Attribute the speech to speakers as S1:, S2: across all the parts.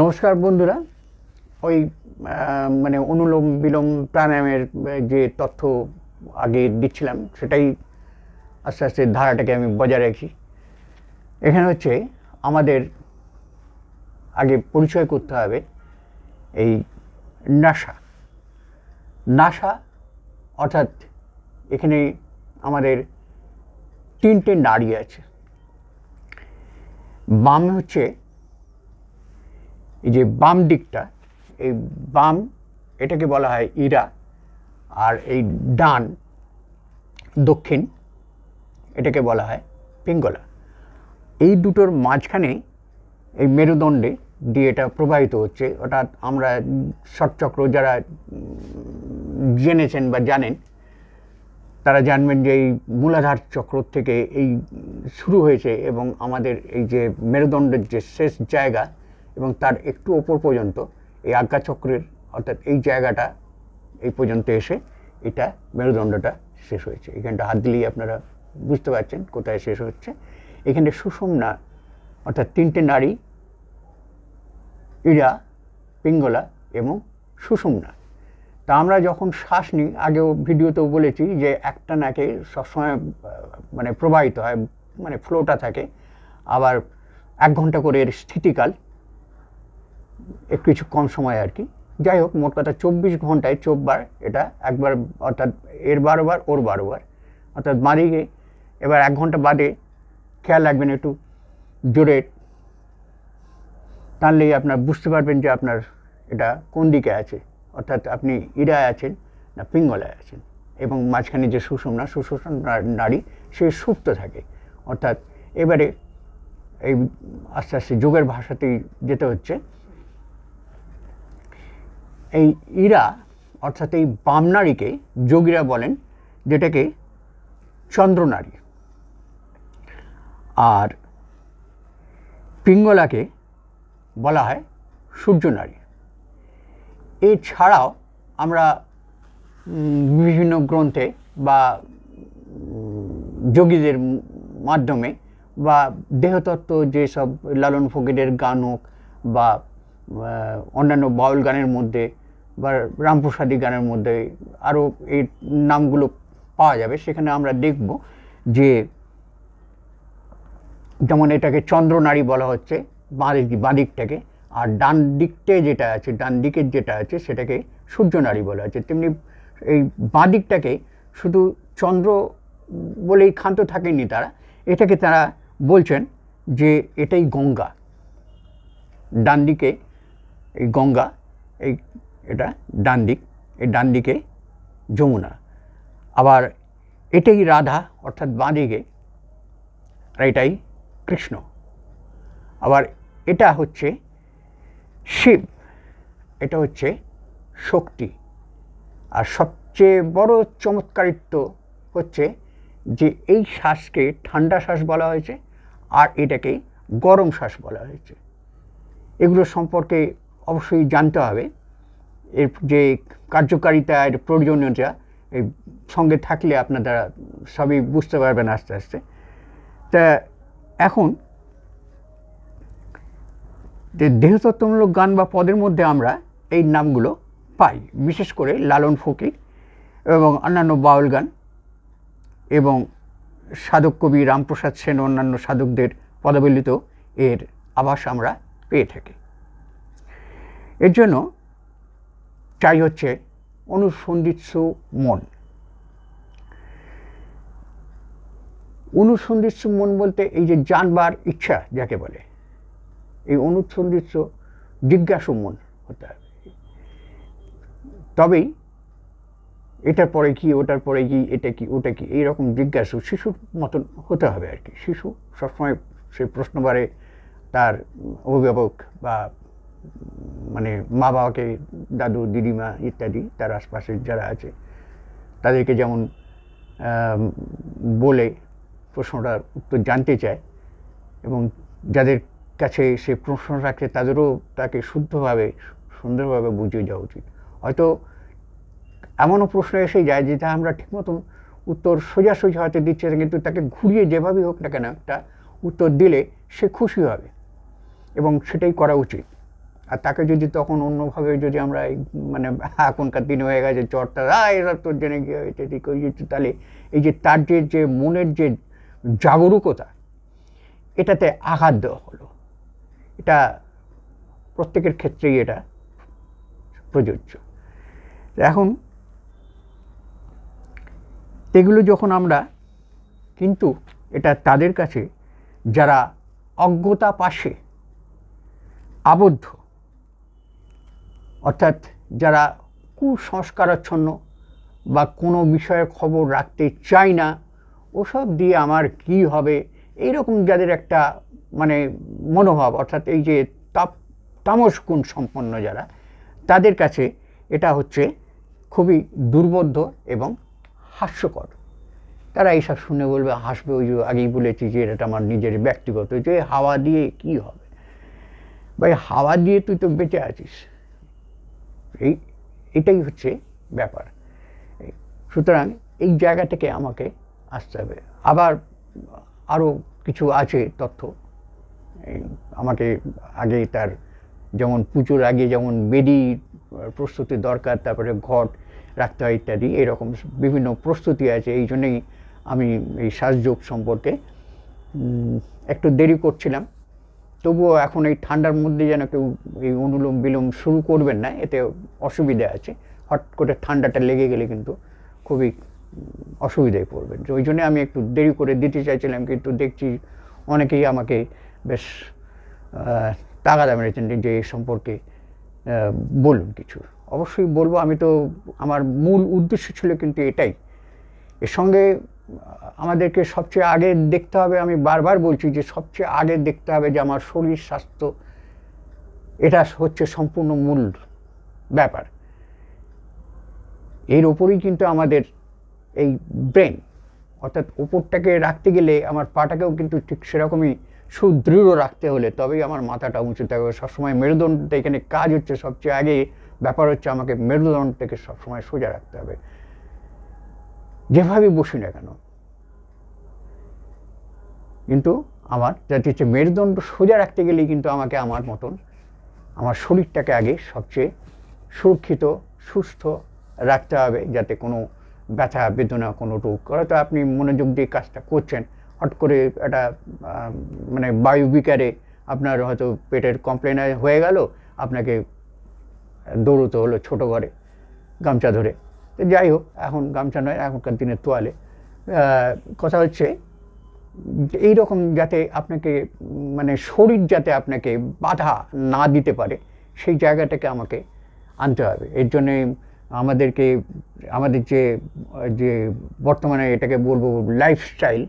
S1: নমস্কার বন্ধুরা। ওই মানে অনুলোম বিলোম প্রাণায়ামের যে তথ্য আগে দিচ্ছিলাম, সেটাই আস্তে আস্তে ধারাটাকে আমি বজায় রাখি। এখানে হচ্ছে আমাদের আগে পরিচয় করতে হবে এই নাসা। নাসা অর্থাৎ এখানে আমাদের তিনটে নাড়ি আছে। বাম হচ্ছে এই যে বাম দিকটা, এই বাম এটাকে বলা হয় ইরা, আর এই ডান দক্ষিণ এটাকে বলা হয় পিঙ্গলা। এই দুটোর মাঝখানে এই মেরুদণ্ডে দিয়ে এটা প্রবাহিত হচ্ছে। অর্থাৎ আমরা ষটচক্র যারা জেনেছেন বা জানেন, তারা জানবেন যে এই মূলাধার চক্র থেকে এই শুরু হয়েছে এবং আমাদের এই যে মেরুদণ্ডের যে শেষ জায়গা এবং তার একটু ওপর পর্যন্ত এই আজ্ঞাচক্রের অর্থাৎ এই জায়গাটা এই পর্যন্ত এসে এটা মেরুদণ্ডটা শেষ হয়েছে। এখানটা হাত দিলেই আপনারা বুঝতে পারছেন কোথায় শেষ হচ্ছে। এখানে সুষুম্না অর্থাৎ তিনটে নারী, ইরা, পিঙ্গলা এবং সুষুম্না তা আমরা যখন শ্বাস নিই, আগেও ভিডিওতেও বলেছি যে একটা নাকে সবসময় মানে প্রবাহিত হয় মানে ফ্লোটা থাকে, আবার এক ঘণ্টা করে এর স্থিতিকাল কিছু কম সময় আর কি। যাই হোক, মোট কথা চব্বিশ ঘন্টায় চোখবার এটা একবার, অর্থাৎ এর বারোবার, ওর বারোবার। অর্থাৎ বাঁদিকে এবার এক ঘণ্টা বাদে খেয়াল রাখবেন একটু জোরে। টানলেই আপনার বুঝতে পারবেন যে আপনার এটা কোন দিকে আছে। অর্থাৎ আপনি ইরায় আছেন না পিঙ্গলায় আছেন। এবং মাঝখানে যে সুষুম্না সুষুম্না নারী, সে সুপ্ত থাকে। অর্থাৎ এবারে এই আস্তে আস্তে যোগের ভাষাতেই যেতে হচ্ছে। এই ইরা, অর্থাৎ এই বাম নারীকে যোগীরা বলেন, যেটাকে চন্দ্রনারী আর পিঙ্গলাকে বলা হয় সূর্যনারী এছাড়াও আমরা বিভিন্ন গ্রন্থে বা যোগীদের মাধ্যমে বা দেহতত্ত্ব যেসব লালন ফকিরের গান হোক বা অন্যান্য বাউল গানের মধ্যে বা রামপ্রসাদী গানের মধ্যে আরও এই নামগুলো পাওয়া যাবে, সেখানে আমরা দেখব যে যেমন এটাকে চন্দ্রনারী বলা হচ্ছে, বাঁ দিক বাঁ দিকটাকে, আর ডান দিকটে যেটা আছে, ডান দিকের যেটা আছে, সেটাকে সূর্যনারী বলা হচ্ছে। তেমনি এই বাঁ দিকটাকে শুধু চন্দ্র বলেই ক্ষান্ত থাকেনি তারা, এটাকে তারা বলছেন যে এটাই গঙ্গা। ডান দিকে এই গঙ্গা, এই এটা ডান দিক, এই ডান দিকে যমুনা। আবার এটাই রাধা, অর্থাৎ বাঁ দিকে, আর এটাই কৃষ্ণ। আবার এটা হচ্ছে শিব, এটা হচ্ছে শক্তি। আর সবচেয়ে বড় চমৎকারিত্ব হচ্ছে যে এই শ্বাসকে ঠান্ডা শ্বাস বলা হয়েছে, আর এটাকে গরম শ্বাস বলা হয়েছে। এগুলো সম্পর্কে অবশ্যই জানতে হবে। এর যে কার্যকারিতা, এর প্রয়োজনীয়তা এই সঙ্গে থাকলে আপনারা সবই বুঝতে পারবেন আস্তে আস্তে। তা এখন যে দেহতত্ত্বমূলক গান বা পদের মধ্যে আমরা এই নামগুলো পাই, বিশেষ করে লালন ফকির এবং অন্যান্য বাউল গান এবং সাধক কবি রামপ্রসাদ সেন অন্যান্য সাধকদের পদাবলিত এর আভাস আমরা পেয়ে থাকি। এর জন্য চাই হচ্ছে অনুসন্ধিৎস মন। অনুসন্ধিৎস মন বলতে এই যে জানবার ইচ্ছা যাকে বলে, এই অনুসন্ধিৎস জিজ্ঞাসু মন হতে হবে। তবেই এটার পরে কি, ওটার পরে কি, এটা কি, ওটা কি এইরকম জিজ্ঞাসু শিশুর মতন হতে হবে আর কি। শিশু সবসময় সেই প্রশ্নবারে তার অভিভাবক বা মানে মা বাবাকে, দাদু, দিদিমা ইত্যাদি, তার আশপাশে যারা আছে, তাদেরকে যেমন বলে প্রশ্নটার উত্তর জানতে চায় এবং যাদের কাছে সে প্রশ্ন রাখে, তাদেরও তাকে শুদ্ধভাবে, সুন্দরভাবে বুঝিয়ে যাওয়া উচিত। হয়তো এমনও প্রশ্ন এসে যায় যেটা আমরা ঠিক মতন উত্তর সোজাসুজি হয়তো দিচ্ছে কিন্তু তাকে ঘুরিয়ে যেভাবেই হোক না কেন, একটা উত্তর দিলে সে খুশি হবে এবং সেটাই করা উচিত। আর তাকে যদি তখন অন্যভাবে যদি আমরা মানে এখনকার দিন হয়ে গেছে জ্বরটা আ এরা তোর জন্য গিয়ে হয়েছে তাহলে এই যে তার যে যে মনের যে জাগরুকতা, এটাতে আঘাত দেওয়া হলো। এটা প্রত্যেকের ক্ষেত্রেই এটা প্রযোজ্য। এখন এগুলো যখন আমরা, কিন্তু এটা তাদের কাছে যারা অজ্ঞতা পাশে আবদ্ধ অর্থাৎ যারা কুসংস্কারাচ্ছন্ন বা কোনো বিষয়ে খবর রাখতে চায় না, ওসব দিয়ে আমার কি হবে? এইরকম যাদের একটা মানে মনোভাব, অর্থাৎ এই যে তাপ, তামস গুণ সম্পন্ন যারা, তাদের কাছে এটা হচ্ছে খুবই দুর্বোধ্য এবং হাস্যকর। তারা এইসব শুনে বলবে, হাসবে ওই যে আগেই বলেছি যে এটা আমার নিজের ব্যক্তিগত যে হাওয়া দিয়ে কি হবে? ভাই, হাওয়া দিয়ে তুই তো বেঁচে আছিস। এই, এটাই হচ্ছে ব্যাপার। সুতরাং এই জায়গা থেকে আমাকে আসতে হবে। আবার আরও কিছু আছে তথ্য। আমাকে আগে তার যেমন পুজোর আগে যেমন বেদি প্রস্তুতি দরকার, তারপরে ঘট রাখতে হয় ইত্যাদি, এরকম বিভিন্ন প্রস্তুতি আছে। এই জন্যেই আমি এই শ্বাসযোগ সম্পর্কে একটু দেরি করছিলাম। তবুও এখন এই ঠান্ডার মধ্যে যেন কেউ এই অনুলোম বিলোম শুরু করবেন না, এতে অসুবিধা আছে। হট করে ঠান্ডাটা লেগে গেলে কিন্তু খুবই অসুবিধায় পড়বেন। ওই জন্য আমি একটু দেরি করে দিতে চাইছিলাম, কিন্তু দেখছি অনেকেই আমাকে বেশ তাগাদা মেরেছেন যে এই সম্পর্কে বলুন কিছু। অবশ্যই বলব, আমি তো, আমার মূল উদ্দেশ্য ছিল কিন্তু এটাই। এর সঙ্গে আমাদেরকে সবচেয়ে আগে দেখতে হবে, আমি বারবার বলছি যে সবচেয়ে আগে দেখতে হবে যে আমার শরীর স্বাস্থ্য, এটা হচ্ছে সম্পূর্ণ মূল ব্যাপার। এর ওপরেই কিন্তু আমাদের এই ব্রেন, অর্থাৎ ওপরটাকে রাখতে গেলে আমার পাটাকেও কিন্তু ঠিক সেরকমই সুদৃঢ় রাখতে হলে তবেই আমার মাথাটা উঁচু থাকবে। সবসময় মেরুদণ্ডটা এখানে কাজ হচ্ছে, সবচেয়ে আগে ব্যাপার হচ্ছে আমাকে মেরুদণ্ডটাকে সবসময় সোজা রাখতে হবে। যেভাবে বসি না কেন কিন্তু আমার যাতে হচ্ছে, মেরুদণ্ড সোজা রাখতে গেলেই কিন্তু আমাকে আমার মতন আমার শরীরটাকে আগে সবচেয়ে সুরক্ষিত, সুস্থ রাখতে হবে যাতে কোনো ব্যথা, বেদনা, কোনো রোগ, হয়তো আপনি মনোযোগ দিয়ে কাজটা করছেন, হট করে একটা মানে বায়ু বিকারে আপনার হয়তো পেটের কমপ্লেন হয়ে গেল, আপনাকে দৌড়তে হলো ছোটো ঘরে, গামছা ধরে। তো যাই হোক, এখন গামছা নয়, এখনকার দিনে তোয়ালে। কথা হচ্ছে এই রকম যাতে আপনাকে মানে শরীর যাতে আপনাকে বাধা না দিতে পারে, সেই জায়গাটাকে আমাকে আনতে হবে। এর জন্যে আমাদেরকে, আমাদের যে যে বর্তমানে এটাকে বলব লাইফস্টাইল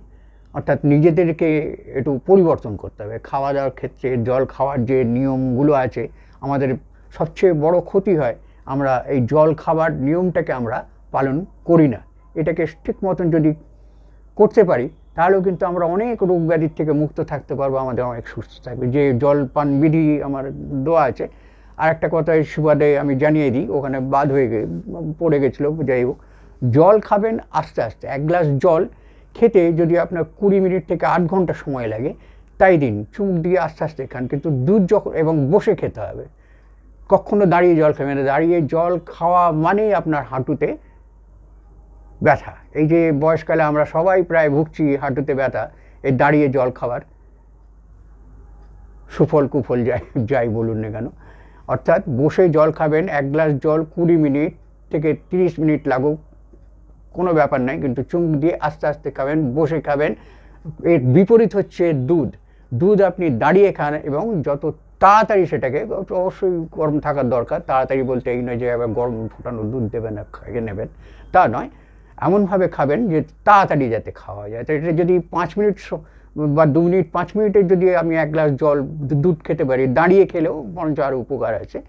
S1: অর্থাৎ নিজেদেরকে একটু পরিবর্তন করতে হবে। খাওয়া দাওয়ার ক্ষেত্রে, জল খাওয়ার যে নিয়মগুলো আছে, আমাদের সবচেয়ে বড় ক্ষতি হয়, আমরা এই জল খাবার নিয়মটাকে আমরা পালন করি না। এটাকে ঠিক মতন যদি করতে পারি তাহলেও কিন্তু আমরা অনেক রোগ ব্যাধির থেকে মুক্ত থাকতে পারব, আমাদের অনেক সুস্থ থাকবে। যে জল পান বিধি আমার দেওয়া আছে আর একটা কথা সুবাদে আমি জানিয়ে দিই, ওখানে বাদ হয়ে গে, পড়ে গেছিল, যাই হোক। জল খাবেন আস্তে আস্তে, এক গ্লাস জল খেতে যদি আপনার কুড়ি মিনিট থেকে আট ঘণ্টা সময় লাগে, তাই দিন, চুমুক দিয়ে আস্তে আস্তে খান, কিন্তু দুধ যখন, এবং বসে খেতে হবে। কখনো দাঁড়িয়ে জল খাবেন দাঁড়িয়ে জল খাওয়া মানেই আপনার হাঁটুতে ব্যথা। এই যে বয়সকালে আমরা সবাই প্রায় ভুগছি হাঁটুতে ব্যথা এই দাঁড়িয়ে জল খাবার সুফল কুফল যাই যাই বলুন না কেন। অর্থাৎ বসে জল খাবেন, এক গ্লাস জল কুড়ি মিনিট থেকে তিরিশ মিনিট লাগুক, কোনো ব্যাপার নাই, কিন্তু চুমুক দিয়ে আস্তে আস্তে খাবেন, বসে খাবেন। এর বিপরীত হচ্ছে দুধ। দুধ আপনি দাঁড়িয়ে খান এবং যত তাড়াতাড়ি সেটাকে অবশ্যই গরম থাকার দরকার। তাড়াতাড়ি বলতে এই নয় যে আবার গরম ফোটানো দুধ দেবেন খেয়ে নেবেন। তা নয় এমনভাবে খাবেন যে তাড়াতাড়ি যাতে খাওয়া যায়। তো এটা যদি পাঁচ মিনিট বা দু মিনিট, পাঁচ মিনিটের যদি আমি এক গ্লাস জল দুধ খেতে পারি, দাঁড়িয়ে খেলেও বরঞ্চ আরও উপকার আছে।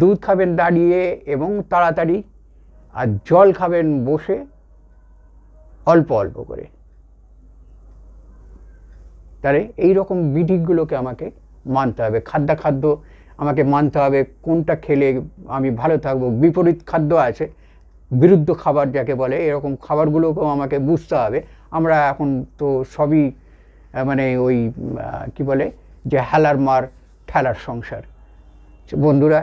S1: দুধ খাবেন দাঁড়িয়ে এবং তাড়াতাড়ি, আর জল খাবেন বসে, অল্প অল্প করে। তাহলে এই রকম বিধিগুলোকে আমাকে মানতে হবে। খাদ্যাখাদ্য আমাকে মানতে হবে, কোনটা খেলে আমি ভালো থাকব। বিপরীত খাদ্য আছে বিরুদ্ধ খাবার যাকে বলে, এরকম খাবারগুলোকেও আমাকে বুঝতে হবে। আমরা এখন তো সবই মানে ওই কি বলে, যে হেলার মার ঠেলার সংসার। বন্ধুরা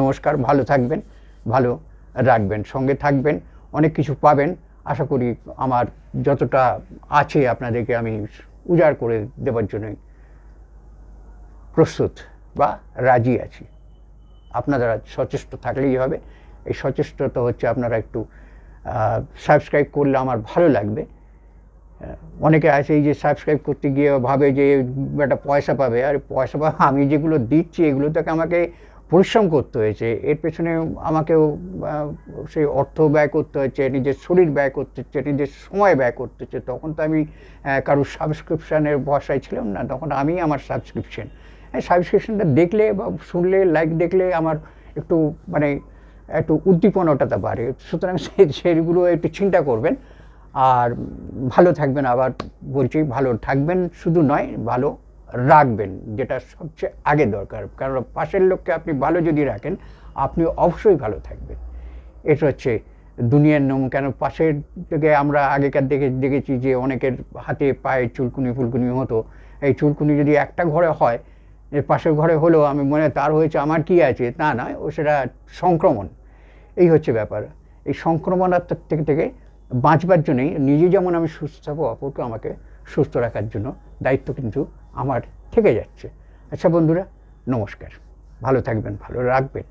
S1: নমস্কার, ভালো থাকবেন, ভালো রাখবেন, সঙ্গে থাকবেন, অনেক কিছু পাবেন। আশা করি আমার যতটা আছে আপনাদেরকে আমি উজাড় করে দেওয়ার জন্যই প্রস্তুত বা রাজি আছি। আপনারা সচেষ্ট থাকলেই হবে। এই সচেষ্টতা হচ্ছে আপনারা একটু সাবস্ক্রাইব করলে আমার ভালো লাগবে। অনেকে আছে এই যে সাবস্ক্রাইব করতে গিয়ে ভাবে যে একটা পয়সা পাবে। আর পয়সা পাবে আমি যেগুলো দিচ্ছি এগুলো তাকে আমাকে পরিশ্রম করতে হয়েছে। এর পেছনে আমাকেও সেই অর্থ ব্যয় করতে হচ্ছে, নিজের শরীর ব্যয় করতে হচ্ছে, নিজের সময় ব্যয় করতে হচ্ছে। তখন তো আমি কারোর সাবস্ক্রিপশানের ভরসায় ছিলাম না, তখন আমি আমার সাবস্ক্রিপশন সাবস্ক্রিপশনটা দেখলে বা শুনলে লাইক দেখলে আমার একটু মানে একটু উদ্দীপনতাটা বাড়ে সুতরাং সে- সেগুলো একটু চিন্তা করবেন। আর ভালো থাকবেন, আবার বলছি ভালো থাকবেন শুধু নয়, ভালো রাখবেন, যেটা সবচেয়ে আগে দরকার। কারণ পাশের লোককে আপনি ভালো যদি রাখেন আপনি অবশ্যই ভালো থাকবেন। এটা হচ্ছে দুনিয়ার নিয়ম কেন পাশের থেকে আমরা আগেকার দেখে দেখেছি যে অনেকের হাতে পায়ে চুলকুনি ফুলকুনি হতো। এই চুলকুনি যদি একটা ঘরে হয় পাশের ঘরে হলেও আমি মনে তার হয়েছে, আমার কি আছে? তা নয়, ও সেটা সংক্রমণ। এই হচ্ছে ব্যাপার। এই সংক্রমণাত্মক থেকে থেকে বাঁচবার জন্যই নিজে যেমন আমি সুস্থ থাকব অপরকে আমাকে সুস্থ রাখার জন্য দায়িত্ব কিন্তু আমার থেকে যাচ্ছে। আচ্ছা বন্ধুরা, নমস্কার। ভালো থাকবেন, ভালো রাখবেন।